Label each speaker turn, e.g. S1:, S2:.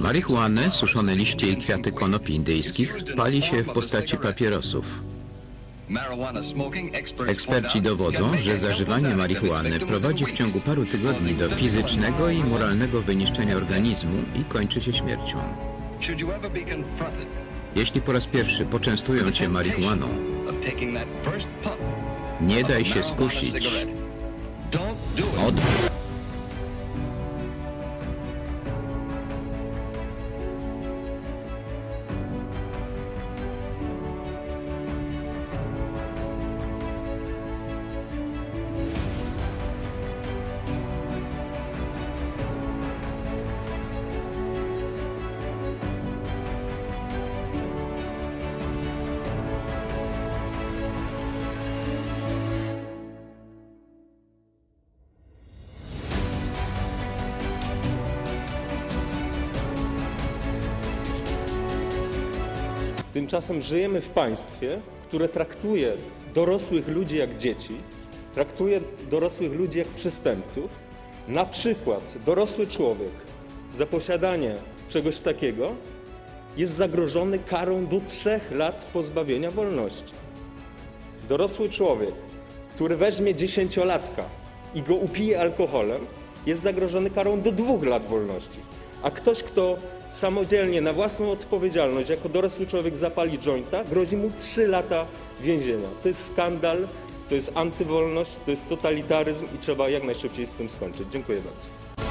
S1: Marihuanę, suszone liście i kwiaty konopi indyjskich pali się w postaci papierosów. Eksperci dowodzą, że zażywanie marihuany prowadzi w ciągu paru tygodni do fizycznego i moralnego wyniszczenia organizmu i kończy się śmiercią. Jeśli po raz pierwszy poczęstują cię marihuaną, nie daj się skusić. Odmów.
S2: Tymczasem żyjemy w państwie, które traktuje dorosłych ludzi jak dzieci, traktuje dorosłych ludzi jak przestępców. Na przykład dorosły człowiek za posiadanie czegoś takiego jest zagrożony karą do trzech lat pozbawienia wolności. Dorosły człowiek, który weźmie dziesięciolatka i go upije alkoholem, jest zagrożony karą do dwóch lat wolności. A ktoś, kto samodzielnie, na własną odpowiedzialność, jako dorosły człowiek zapali jointa, grozi mu trzy lata więzienia. To jest skandal, to jest antywolność, to jest totalitaryzm i trzeba jak najszybciej z tym skończyć. Dziękuję bardzo.